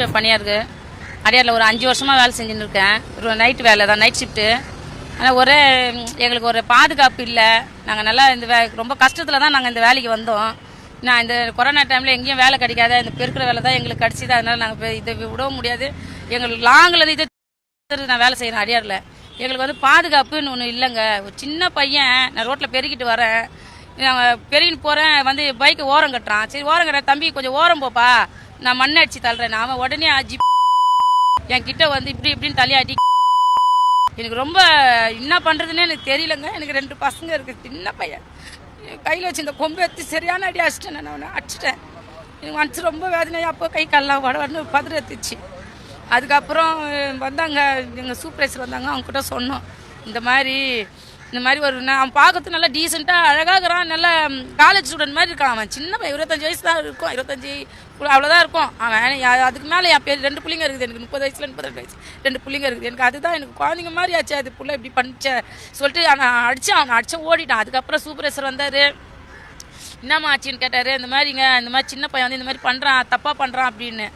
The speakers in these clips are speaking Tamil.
பணியாக பணியாருக்கு அடையாரில் ஒரு அஞ்சு வருஷமாக வேலை செஞ்சுன்னு இருக்கேன் ஒரு நைட்டு வேலை தான் நைட் ஷிஃப்ட்டு ஆனால் ஒரே எங்களுக்கு ஒரு பாதுகாப்பு இல்லை. நாங்கள் நல்லா இந்த வே ரொம்ப கஷ்டத்தில் தான் நாங்கள் இந்த வேலைக்கு வந்தோம். நான் இந்த கொரோனா டைமில் எங்கேயும் வேலை கிடைக்காத இந்த பெருக்கிற வேலை தான் எங்களுக்கு கிடச்சிது. அதனால் நாங்கள் இதை விடவும் முடியாது. எங்களுக்கு லாங்கில் இது நான் வேலை செய்கிறேன் அடியாரில். எங்களுக்கு வந்து பாதுகாப்புன்னு ஒன்று இல்லைங்க. ஒரு சின்ன பையன் நான் ரோட்டில் பெருகிட்டு வரேன். நான் பெருகின்னு போகிறேன் வந்து பைக்கை ஓரம் கட்டுறான். சரி ஓரம் கட்டுறேன் தம்பி கொஞ்சம் ஓரம் போப்பா. நான் மண் அடிச்சு தள்ளுறேன். அவன் உடனே ஜி என் கிட்ட வந்து இப்படி இப்படின்னு தலையாட்டி எனக்கு ரொம்ப என்ன பண்ணுறதுன்னே எனக்கு தெரியலங்க. எனக்கு ரெண்டு பசங்க இருக்கு. சின்ன பையன். கையில் வச்சு இந்த கொம்பு எடுத்து சரியான அடி அடிச்சிட்டேன் நான். அவனை அடிச்சிட்டேன். எனக்கு மனசு ரொம்ப வேதனையாக அப்போ கை கல்லாம் உடனே பதற எடுத்துச்சு அதுக்கப்புறம் வந்தாங்க எங்கள் சூப்பர்வைசர் வந்தாங்க. அவங்க கிட்ட சொன்னோம். இந்த மாதிரி இந்த மாதிரி ஒரு நான் அவன் பார்க்கறது நல்லா டீசெண்டாக அழகாக இருக்கிறான். நல்ல காலேஜ் ஸ்டூடெண்ட் மாதிரி இருக்கான் அவன். சின்ன பையன் இருபத்தஞ்சு வயசு தான் இருக்கும். இருபத்தஞ்சி அவ்வளோதான் இருக்கும். அவன் அதுக்கு மேலே என் பேர் ரெண்டு பிள்ளைங்க இருக்குது. எனக்கு முப்பது வயசுல முப்பது ரெண்டு வயசு. ரெண்டு பிள்ளைங்க இருக்குது. எனக்கு அதுதான் எனக்கு குழந்தைங்க மாதிரி ஆச்சு. அது பிள்ளை இப்படி பண்ணிச்ச சொல்லிட்டு நான் அடித்தான் அவனை அடிச்சு ஓடிட்டான். அதுக்கப்புறம் சூப்பரேசர் வந்தார். என்னம்மா ஆச்சுன்னு கேட்டார். இந்த மாதிரிங்க இந்த மாதிரி சின்ன பையன் வந்து இந்த மாதிரி பண்ணுறான் தப்பாக பண்ணுறான் அப்படின்னு.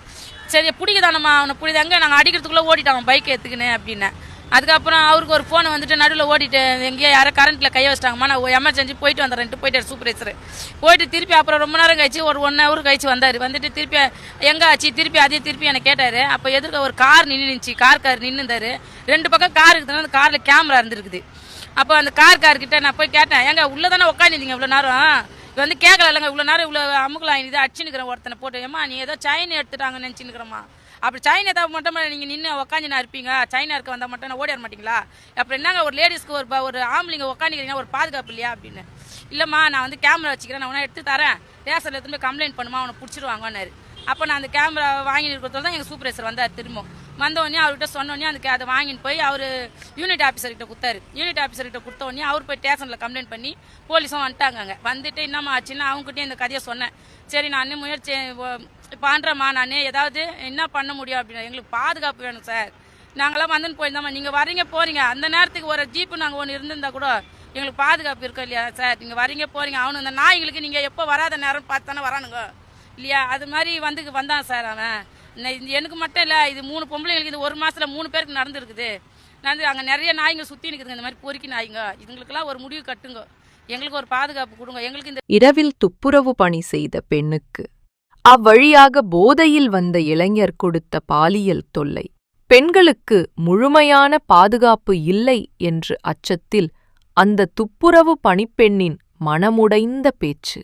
சரி பிடிக்குதானம்மா? அவனை பிடிதாங்க நாங்கள் அடிக்கிறதுக்குள்ளே ஓடிட்டான் அவன் பைக் எடுத்துக்கினேன் அப்படின்னு. அதுக்கப்புறம் அவருக்கு ஒரு ஃபோனை வந்துட்டு நடுவில் ஓடிட்டு எங்கேயோ யாரோ கரண்ட்டில் கையை வச்சிட்டாங்கம்மா நான் எமர்ஜென்சி போயிட்டு வந்துடுறேன்ட்டு போயிட்டார் சூப்பர்வைசர் போயிட்டு திருப்பி அப்புறம் ரொம்ப நேரம் கழிச்சு ஒரு ஒன் ஹவர் கழிச்சு வந்தார். வந்துட்டு திருப்பி எங்கே ஆச்சு? திருப்பி அதே திருப்பி என்னை கேட்டார். அப்போ எதிர்க்க ஒரு கார் நின்று நின்றுச்சு கார் கார் நின்றுந்தார் ரெண்டு பக்கம் கார் இருக்குதுன்னா அந்த காரில் கேமரா இருந்திருக்குது. அப்போ அந்த கார் கார்கிட்ட நான் போய் கேட்டேன் ஏங்க உள்ளே தானே உட்காந்துருந்தீங்க இவ்வளோ நேரம்? வந்து கேட்கல இல்லைங்க இவ்வளோ நேரம் இவ்வளோ அமுகலாம் இதை அடிச்சுன்னுக்கிறேன் ஒருத்தனை போட்டு. நீ ஏதோ சைன் எடுத்துட்டாங்கன்னு நினச்சின்னுக்கிறம்மா. அப்படி சைன் ஏதாவது மட்டும் நீங்கள் நின்று உக்காந்து இருப்பீங்க? சைனா இருக்க வந்தால் மட்டும் நான் ஓடிட மாட்டீங்களா? அப்புறம் என்னங்க ஒரு லேடிஸ்க்கு ஒரு ஒரு ஆம்பளைங்க உக்காந்துக்கிறீங்க ஒரு பாதுகாப்பு இல்லையா அப்படின்னு. இல்லைம்மா நான் வந்து கேமரா வச்சுக்கிறேன் நான் உடனே எடுத்து தரேன். ரேசரில் எடுத்துன்னு போய் கம்ப்ளைண்ட் பண்ணுமா அவனை பிடிச்சிருவாங்கன்னாரு. அப்போ நான் அந்த கேமரா வாங்கி இருக்கிறதால தான் எங்கள் சூப்பர்வைசர் வந்தார் திரும்ப வந்தோடனே அவர்கிட்ட சொன்னோடனே அதுக்கு அதை வாங்கிட்டு போய் அவர் யூனிட் ஆஃபீஸர்கிட்ட கொடுத்தாரு. யூனிட் ஆஃபீஸர்கிட்ட கொடுத்தோடனே அவர் போய் ஸ்டேஷனில் கம்ப்ளைண்ட் பண்ணி போலீஸும் வந்துட்டாங்க அங்கே. வந்துட்டு என்னம்மா ஆச்சுன்னு அவங்ககிட்டயும் இந்த கதையை சொன்னேன். சரி நான் முயற்சி பண்ணுறேம்மா நான் ஏதாவது என்ன பண்ண முடியும் அப்படின்னு. எங்களுக்கு பாதுகாப்பு வேணும் சார் நாங்களாம் வந்துன்னு போயிருந்தோம்மா. நீங்கள் வரீங்க போகிறீங்க அந்த நேரத்துக்கு ஒரு ஜீப்பு நாங்கள் ஒன்று இருந்திருந்தா கூட எங்களுக்கு பாதுகாப்பு இருக்கோம் இல்லையா சார் நீங்கள் வரீங்க போறீங்க அவனு இந்த நாய்களுக்கு நீங்கள் எப்போ வராத நேரம் பார்த்து தானே வரானுங்க. இல்லையா? அது மாதிரி வந்து வந்தான் சார் அவன். எனக்கு மட்டும் இல்லை இது மூணு பொம்பளைங்களுக்கு இது ஒரு மாசத்துல மூணு பேருக்கு நடந்துருக்குது. நடந்து அங்கே நிறைய நாய்ங்க சுற்றி நிற்குதுங்க இந்த மாதிரி பொறுக்கி நாய்ங்க. இதுங்களுக்கெல்லாம் ஒரு முடிவு கட்டுங்க. எங்களுக்கு ஒரு பாதுகாப்பு கொடுங்க. எங்களுக்கு இந்த இரவில் துப்புரவு பணி செய்த பெண்ணுக்கு அவ்வழியாக போதையில் வந்த இளைஞர் கொடுத்த பாலியல் தொல்லை. பெண்களுக்கு முழுமையான பாதுகாப்பு இல்லை என்று அச்சத்தில் அந்த துப்புரவு பணிப்பெண்ணின் மனமுடைந்த பேச்சு.